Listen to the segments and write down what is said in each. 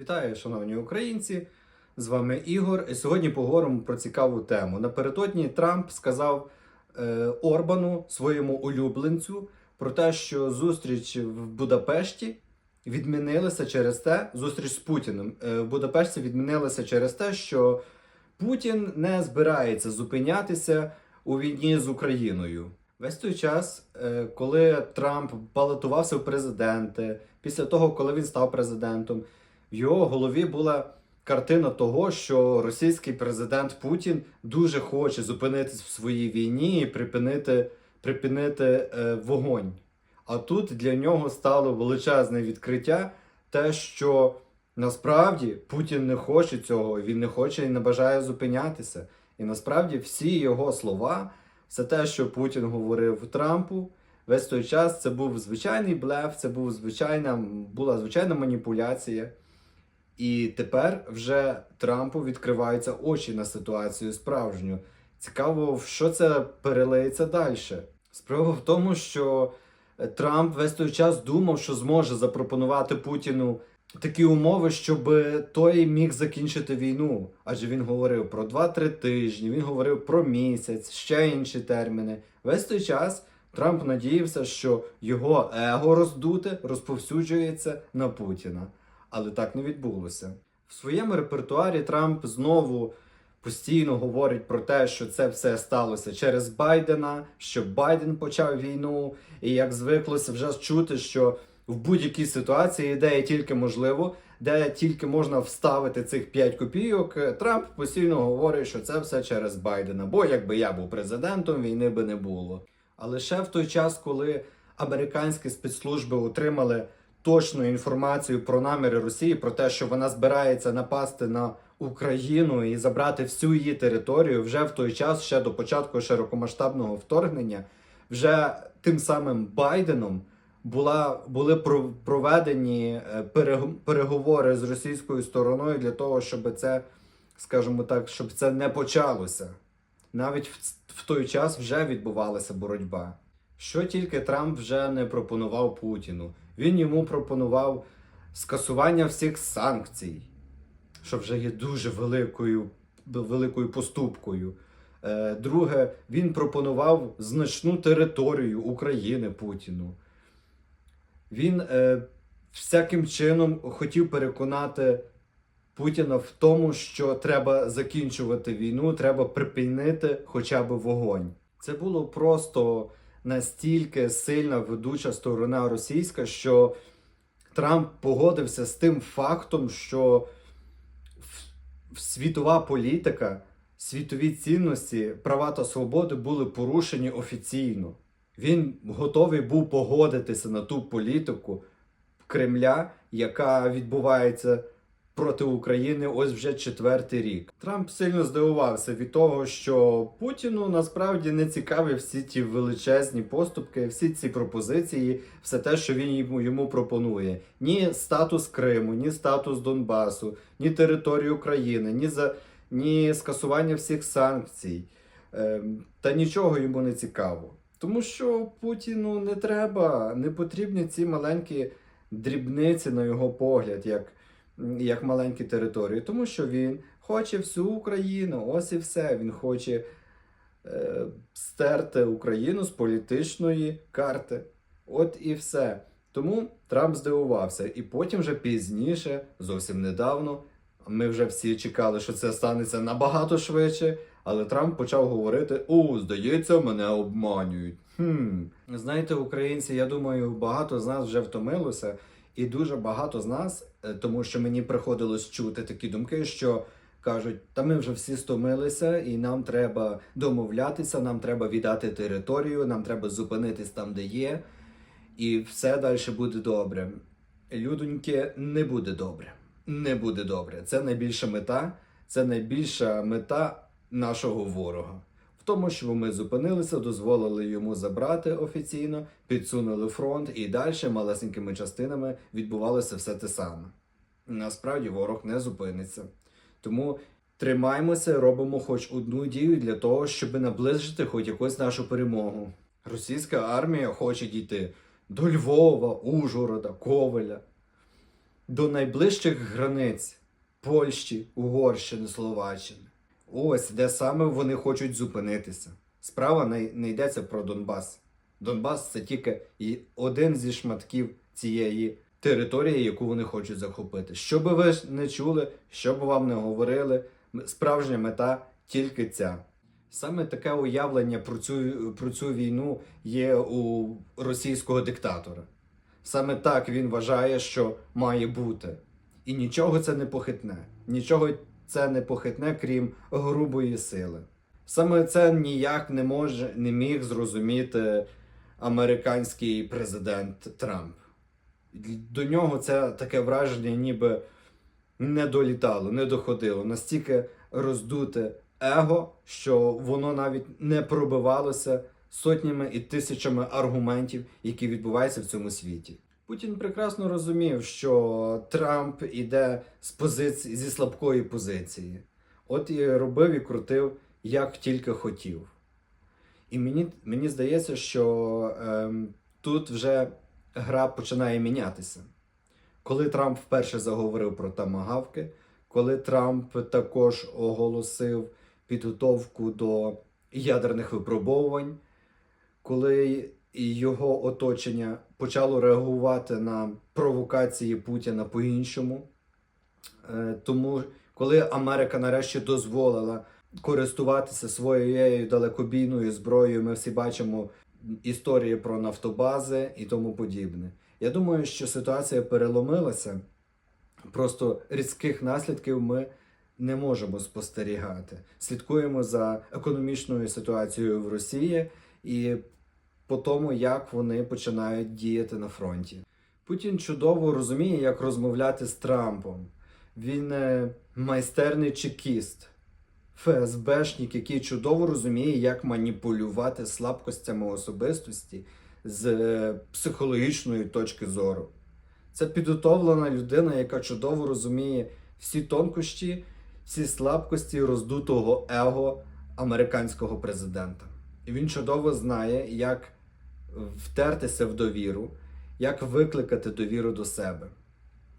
Вітаю, шановні українці! З вами Ігор. І сьогодні поговоримо про цікаву тему. Напередодні Трамп сказав е, Орбану, своєму улюбленцю, про те, що зустріч в Будапешті відмінилася через те, зустріч з Путіним е, в Будапешті відмінилася через те, що Путін не збирається зупинятися у війні з Україною. Весь той час, е, коли Трамп балотувався в президенти, після того, коли він став президентом, в його голові була картина того, що російський президент Путін дуже хоче зупинитись в своїй війні і припинити, припинити е, вогонь. А тут для нього стало величезне відкриття, те, що насправді Путін не хоче цього, він не хоче і не бажає зупинятися. І насправді всі його слова, все те, що Путін говорив Трампу, весь той час це був звичайний блеф, це був звичайна, була звичайна маніпуляція. І тепер вже Трампу відкриваються очі на ситуацію справжню. Цікаво, в що це перелиється далі. Справа в тому, що Трамп весь той час думав, що зможе запропонувати Путіну такі умови, щоб той міг закінчити війну. Адже він говорив про 2-3 тижні, він говорив про місяць, ще інші терміни. Весь той час Трамп надіявся, що його его роздуте розповсюджується на Путіна. Але так не відбулося. В своєму репертуарі Трамп знову постійно говорить про те, що це все сталося через Байдена, що Байден почав війну, і як звиклося вже чути, що в будь-якій ситуації, де тільки можливо, де тільки можна вставити цих 5 копійок, Трамп постійно говорить, що це все через Байдена. Бо якби я був президентом, війни би не було. А лише в той час, коли американські спецслужби отримали точну інформацію про наміри Росії, про те, що вона збирається напасти на Україну і забрати всю її територію, вже в той час, ще до початку широкомасштабного вторгнення, вже тим самим Байденом була, були про- проведені е, переговори з російською стороною для того, щоб це, скажімо так, щоб це не почалося. Навіть в той час вже відбувалася боротьба. Що тільки Трамп вже не пропонував Путіну. Він йому пропонував скасування всіх санкцій, що вже є дуже великою, великою поступкою. Е, Друге, він пропонував значну територію України Путіну. Він е, всяким чином хотів переконати Путіна в тому, що треба закінчувати війну, треба припинити хоча б вогонь. Це було просто настільки сильна ведуча сторона російська, що Трамп погодився з тим фактом, що світова політика, світові цінності, права та свободи були порушені офіційно. Він готовий був погодитися на ту політику Кремля, яка відбувається проти України ось вже четвертий рік. Трамп сильно здивувався від того, що Путіну насправді не цікаві всі ті величезні поступки, всі ці пропозиції, все те, що він йому, йому пропонує. Ні статус Криму, ні статус Донбасу, ні територію України, ні за ні скасування всіх санкцій. Ем, та нічого йому не цікаво. Тому що Путіну не треба, не потрібні ці маленькі дрібниці, на його погляд, як, як маленькі території. Тому що він хоче всю Україну, ось і все. Він хоче е, стерти Україну з політичної карти. От і все. Тому Трамп здивувався. І потім вже пізніше, зовсім недавно, ми вже всі чекали, що це станеться набагато швидше. Але Трамп почав говорити: О, здається, мене обманюють. Хм. Знаєте, українці, я думаю, багато з нас вже втомилося, і дуже багато з нас, тому що мені приходилось чути такі думки, що кажуть, та ми вже всі стомилися, і нам треба домовлятися, нам треба віддати територію, нам треба зупинитись там, де є, і все далі буде добре. Людоньки, не буде добре. Не буде добре. Це найбільша мета, це найбільша мета нашого ворога. Тому, що ми зупинилися, дозволили йому забрати офіційно, підсунули фронт і далі малесенькими частинами відбувалося все те саме. Насправді ворог не зупиниться. Тому тримаємося, робимо хоч одну дію для того, щоб наближити хоч якусь нашу перемогу. Російська армія хоче дійти до Львова, Ужгорода, Ковеля. до найближчих границь Польщі, Угорщини, Словаччини. Ось де саме вони хочуть зупинитися. Справа не, не йдеться про Донбас. Донбас це тільки один зі шматків цієї території, яку вони хочуть захопити. Що би ви не чули, що би вам не говорили, справжня мета тільки ця. Саме таке уявлення про цю, про цю війну є у російського диктатора. Саме так він вважає, що має бути. І нічого це не похитне. Нічого це не похитне, крім грубої сили. Саме це ніяк не може не міг зрозуміти американський президент Трамп. До нього це таке враження, ніби не долітало, не доходило. Настільки роздуте его, що воно навіть не пробивалося сотнями і тисячами аргументів, які відбуваються в цьому світі. Путін прекрасно розумів, що Трамп іде з позиції зі слабкої позиції. От і робив і крутив, як тільки хотів. І мені, мені здається, що ем, тут вже гра починає мінятися. Коли Трамп вперше заговорив про тамагавки, коли Трамп також оголосив підготовку до ядерних випробовувань, коли і його оточення почало реагувати на провокації Путіна по-іншому. Е, Тому, коли Америка нарешті дозволила користуватися своєю далекобійною зброєю, ми всі бачимо історії про нафтобази і тому подібне. Я думаю, що ситуація переломилася. Просто різких наслідків ми не можемо спостерігати. Слідкуємо за економічною ситуацією в Росії і по тому, як вони починають діяти на фронті. Путін чудово розуміє, як розмовляти з Трампом. Він е, майстерний чекіст, ФСБшник, який чудово розуміє, як маніпулювати слабкостями особистості з е, психологічної точки зору. Це підготовлена людина, яка чудово розуміє всі тонкощі, всі слабкості роздутого его американського президента. І він чудово знає, як втертися в довіру, як викликати довіру до себе.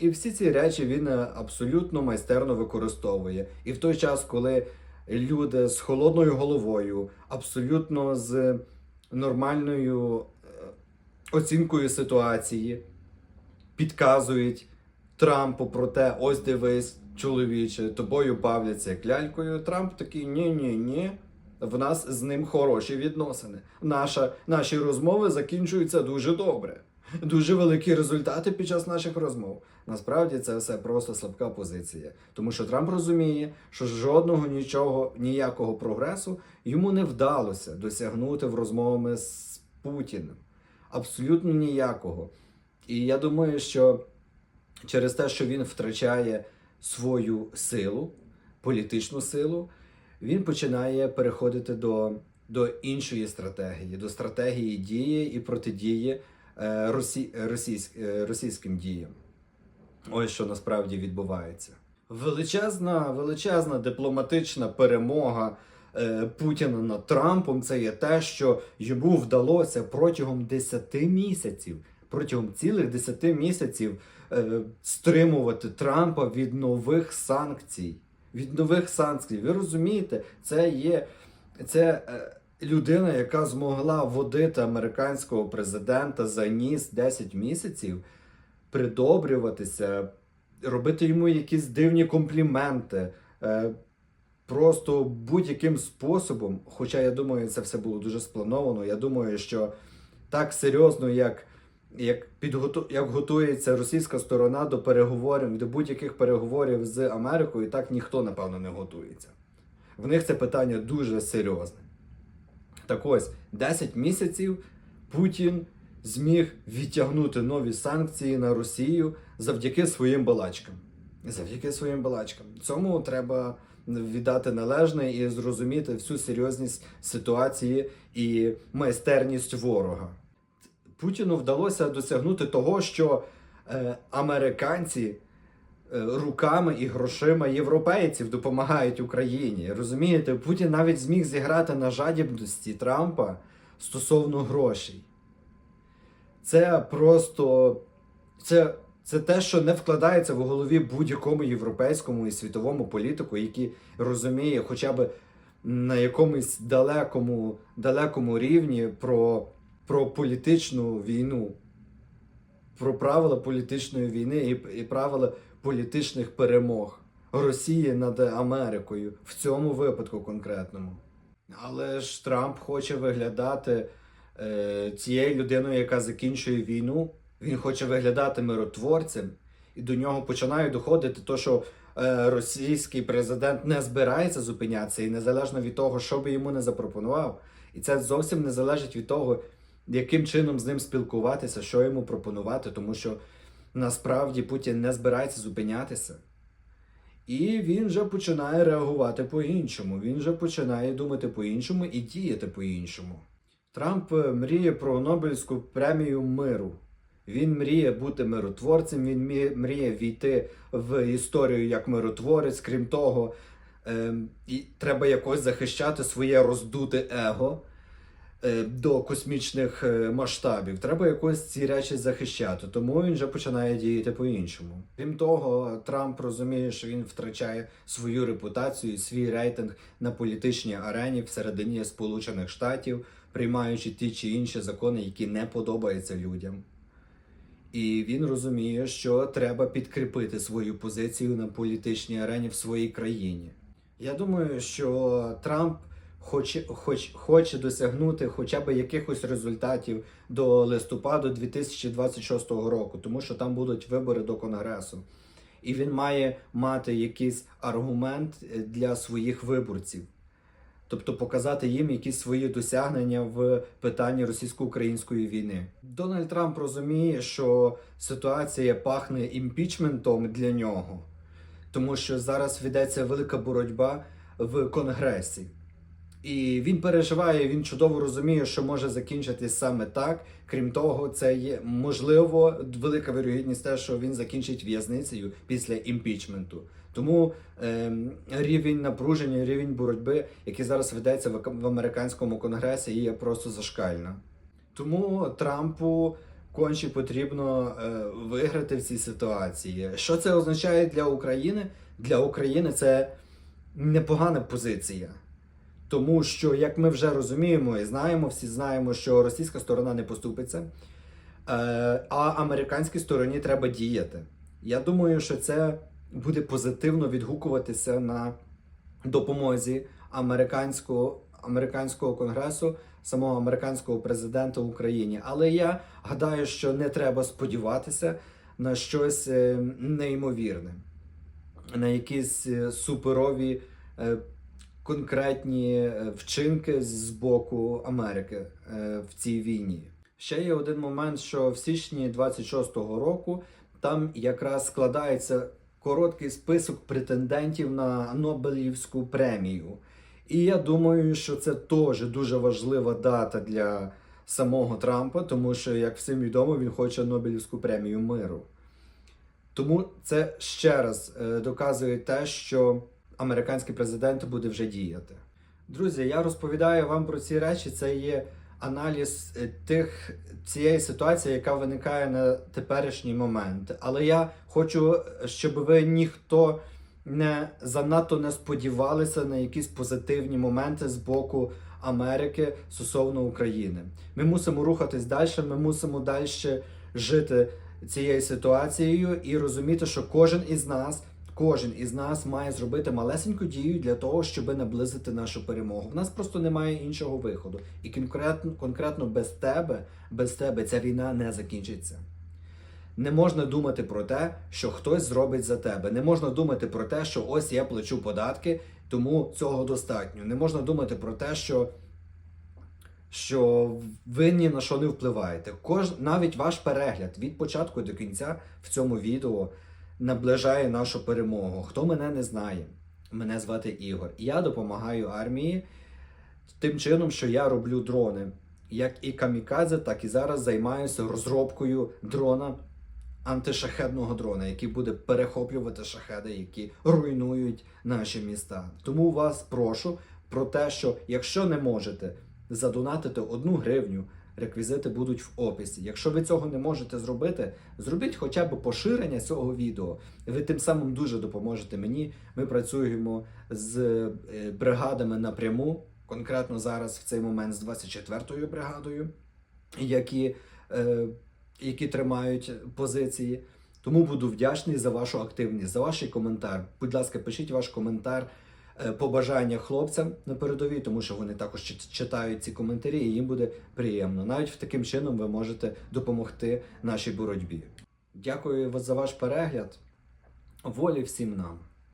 І всі ці речі він е, абсолютно майстерно використовує. І в той час, коли люди з холодною головою, абсолютно з нормальною е, оцінкою ситуації, підказують Трампу про те, ось дивись, чоловіче, тобою бавляться як лялькою. Трамп такий ні-ні-ні. В нас з ним хороші відносини. Наша, наші розмови закінчуються дуже добре. Дуже великі результати під час наших розмов. Насправді це все просто слабка позиція. Тому що Трамп розуміє, що жодного нічого, ніякого прогресу йому не вдалося досягнути в розмовами з Путіним. Абсолютно ніякого. І я думаю, що через те, що він втрачає свою силу, політичну силу, він починає переходити до, до іншої стратегії, до стратегії дії і протидії е, росі, російсь, е, російським діям. Ось що насправді відбувається. Величезна, величезна дипломатична перемога е, Путіна над Трампом це є те, що йому вдалося протягом 10 місяців, протягом цілих 10 місяців е, стримувати Трампа від нових санкцій. Від нових санкцій. Ви розумієте, це є це е, людина, яка змогла водити американського президента за ніс 10 місяців, придобрюватися, робити йому якісь дивні компліменти. Е, просто будь-яким способом, хоча я думаю, це все було дуже сплановано. Я думаю, що так серйозно, як, як, підготу... як готується російська сторона до переговорів, до будь-яких переговорів з Америкою, так ніхто, напевно, не готується. В них це питання дуже серйозне. Так ось, 10 місяців Путін зміг відтягнути нові санкції на Росію завдяки своїм балачкам. Завдяки своїм балачкам. Цьому треба віддати належне і зрозуміти всю серйозність ситуації і майстерність ворога. Путіну вдалося досягнути того, що е, американці е, руками і грошима європейців допомагають Україні. Розумієте, Путін навіть зміг зіграти на жадібності Трампа стосовно грошей. Це просто це Це те, що не вкладається в голові будь-якому європейському і світовому політику, який розуміє хоча б на якомусь далекому, далекому рівні про, про політичну війну, про правила політичної війни і, і правила політичних перемог Росії над Америкою в цьому випадку конкретному. Але ж Трамп хоче виглядати е, цією людиною, яка закінчує війну. Він хоче виглядати миротворцем, і до нього починає доходити то, що е, російський президент не збирається зупинятися, і незалежно від того, що би йому не запропонував. І це зовсім не залежить від того, яким чином з ним спілкуватися, що йому пропонувати, тому що насправді Путін не збирається зупинятися. І він вже починає реагувати по-іншому. Він вже починає думати по-іншому і діяти по-іншому. Трамп е, мріє про Нобелівську премію миру. Він мріє бути миротворцем, він мріє війти в історію як миротворець. Крім того, ем, і треба якось захищати своє роздуте его е, до космічних е, масштабів. Треба якось ці речі захищати. Тому він вже починає діяти по-іншому. Крім того, Трамп розуміє, що він втрачає свою репутацію свій рейтинг на політичній арені всередині Сполучених Штатів, приймаючи ті чи інші закони, які не подобаються людям. І він розуміє, що треба підкріпити свою позицію на політичній арені в своїй країні. Я думаю, що Трамп хоче, хоч, хоче досягнути хоча б якихось результатів до листопаду 2026 року, тому що там будуть вибори до Конгресу. І він має мати якийсь аргумент е, для своїх виборців. Тобто показати їм якісь свої досягнення в питанні російсько-української війни. Дональд Трамп розуміє, що ситуація пахне імпічментом для нього, тому що зараз ведеться велика боротьба в Конгресі. І він переживає, він чудово розуміє, що може закінчитись саме так. Крім того, це є можливо велика вірогідність те, що він закінчить в'язницею після імпічменту. Тому ем, рівень напруження, рівень боротьби, який зараз ведеться в, в американському конгресі, є просто зашкальна. Тому Трампу конче потрібно е, виграти в цій ситуації. Що це означає для України? Для України це непогана позиція. Тому що, як ми вже розуміємо і знаємо, всі знаємо, що російська сторона не поступиться, е, а американській стороні треба діяти. Я думаю, що це буде позитивно відгукуватися на допомозі американського, американського конгресу, самого американського президента в Україні. Але я гадаю, що не треба сподіватися на щось е, неймовірне, на якісь е, суперові. Конкретні е, вчинки з боку Америки е, в цій війні. Ще є один момент, що в січні 26-го року там якраз складається короткий список претендентів на Нобелівську премію. І я думаю, що це теж дуже важлива дата для самого Трампа, тому що, як всім відомо, він хоче Нобелівську премію миру. Тому це ще раз е, доказує те, що американський президент буде вже діяти. Друзі, я розповідаю вам про ці речі. Це є аналіз е, тих цієї ситуації, яка виникає на теперішній момент. Але я хочу, щоб ви ніхто не занадто не сподівалися на якісь позитивні моменти з боку Америки стосовно України. Ми мусимо рухатись далі. Ми мусимо далі жити цією ситуацією і розуміти, що кожен із нас. Кожен із нас має зробити малесеньку дію для того, щоб наблизити нашу перемогу. В нас просто немає іншого виходу. І конкретно, конкретно без тебе, без тебе ця війна не закінчиться. Не можна думати про те, що хтось зробить за тебе. Не можна думати про те, що ось я плачу податки, тому цього достатньо. Не можна думати про те, що, що ви ні на що не впливаєте. Кож, навіть ваш перегляд від початку до кінця в цьому відео наближає нашу перемогу. Хто мене не знає, мене звати Ігор. Я допомагаю армії тим чином, що я роблю дрони. Як і камікадзе, так і зараз займаюся розробкою дрона, антишахедного дрона, який буде перехоплювати шахеди, які руйнують наші міста. Тому вас прошу про те, що якщо не можете задонатити одну гривню реквізити будуть в описі. Якщо ви цього не можете зробити, зробіть хоча б поширення цього відео. Ви тим самим дуже допоможете мені. Ми працюємо з е, бригадами напряму, конкретно зараз в цей момент з 24-ю бригадою, які, е, які тримають позиції. Тому буду вдячний за вашу активність, за ваш коментар. Будь ласка, пишіть ваш коментар, побажання хлопцям на передовій, тому що вони також чит- читають ці коментарі, і їм буде приємно. Навіть таким чином ви можете допомогти нашій боротьбі. Дякую за ваш перегляд. Волі всім нам!